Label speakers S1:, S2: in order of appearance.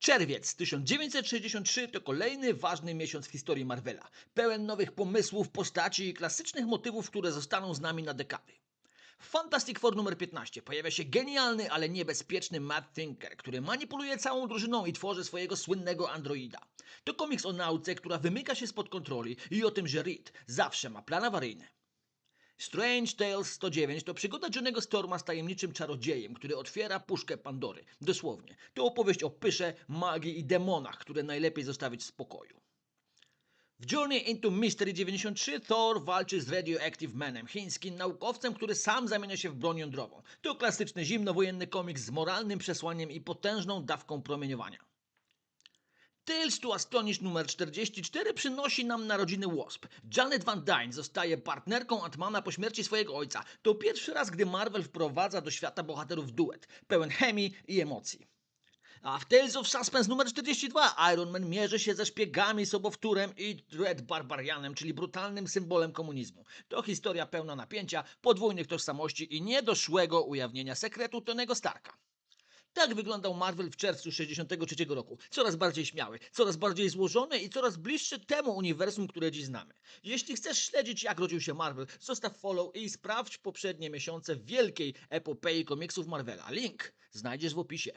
S1: Czerwiec 1963 to kolejny ważny miesiąc w historii Marvela, pełen nowych pomysłów, postaci i klasycznych motywów, które zostaną z nami na dekady. W Fantastic Four numer 15 pojawia się genialny, ale niebezpieczny Matt Thinker, który manipuluje całą drużyną i tworzy swojego słynnego androida. To komiks o nauce, która wymyka się spod kontroli i o tym, że Reed zawsze ma plan awaryjny. Strange Tales 109 to przygoda Johnnego Storma z tajemniczym czarodziejem, który otwiera puszkę Pandory. Dosłownie. To opowieść o pysze, magii i demonach, które najlepiej zostawić w spokoju. W Journey into Mystery 93 Thor walczy z Radioactive Manem, chińskim naukowcem, który sam zamienia się w broń jądrową. To klasyczny zimnowojenny komiks z moralnym przesłaniem i potężną dawką promieniowania. Tales to Astonish numer 44 przynosi nam narodziny Wasp. Janet Van Dyne zostaje partnerką Antmana po śmierci swojego ojca. To pierwszy raz, gdy Marvel wprowadza do świata bohaterów duet, pełen chemii i emocji. A w Tales of Suspense numer 42 Iron Man mierzy się ze szpiegami, sobowtórem i Dread Barbarianem, czyli brutalnym symbolem komunizmu. To historia pełna napięcia, podwójnych tożsamości i niedoszłego ujawnienia sekretu Tonego Starka. Tak wyglądał Marvel w czerwcu 63 roku. Coraz bardziej śmiały, coraz bardziej złożony i coraz bliższy temu uniwersum, które dziś znamy. Jeśli chcesz śledzić, jak rodził się Marvel, zostaw follow i sprawdź poprzednie miesiące wielkiej epopei komiksów Marvela. Link znajdziesz w opisie.